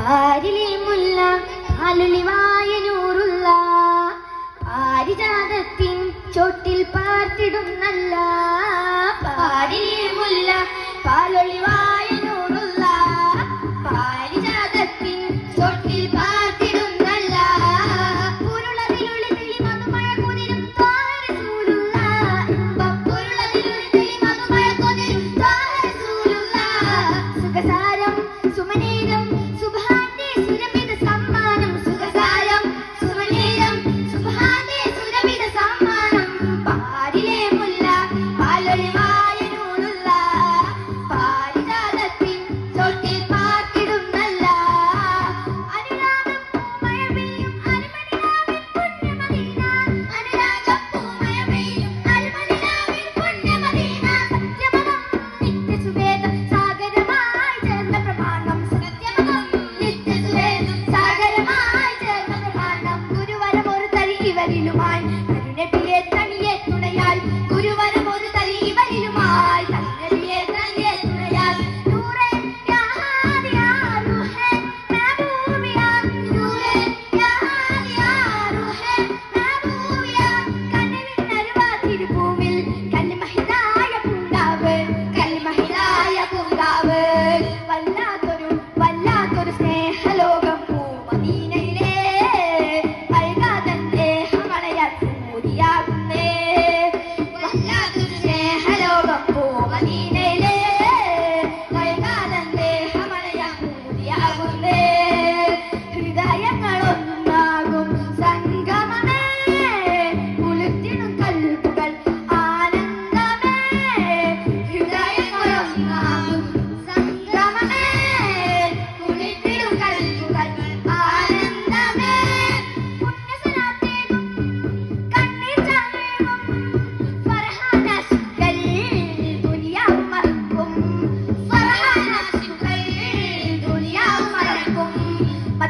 പാരിലെ മുല്ല പാലുളി വായനൂറുള്ള പാരിജാതത്തിൻ ചോട്ടിൽ പാർത്തിടുന്നല്ല പാരിലെ മുല്ല പാലുളി വായനൂർ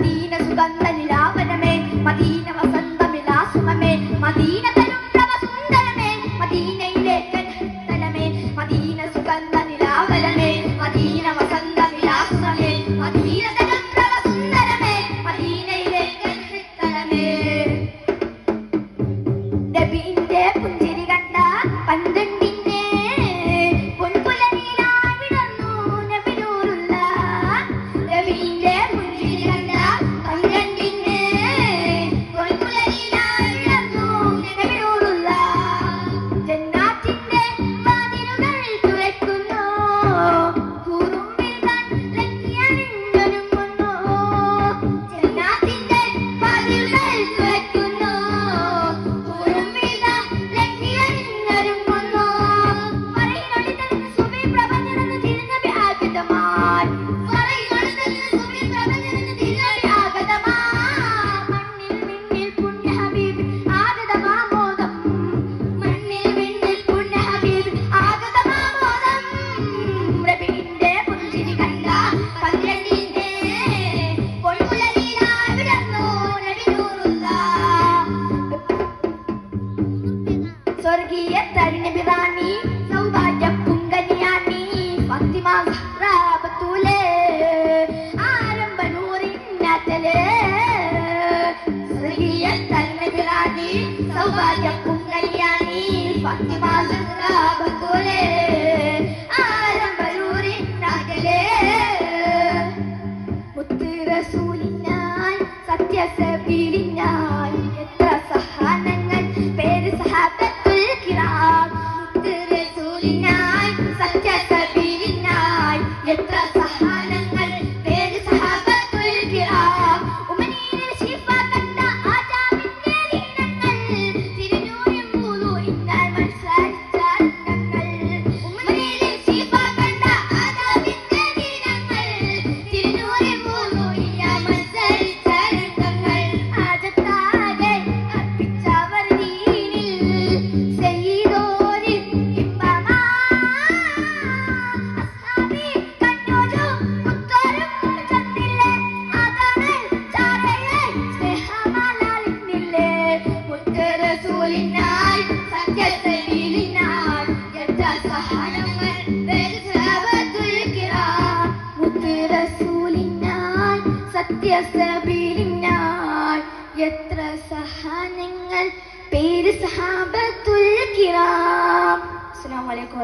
Nadina, Sugandha റാബത്തൂലേ ആരംഭ നൂറിന്നതലേ ശ്രീയൽ തൽമിതിലാനി സൗഭാഗ്യ കുങ്കല്യാണി ഫത്തിമാസം റാബത്തൂലേ ആരംഭ നൂറിന്നതലേ മുത്ത് റസൂലിനാൽ സത്യസേ എത്ര സഹാനങ്ങൾ പേര് സഹാബത്തുൽ കിറാം അസ്സലാമു അലൈക്കും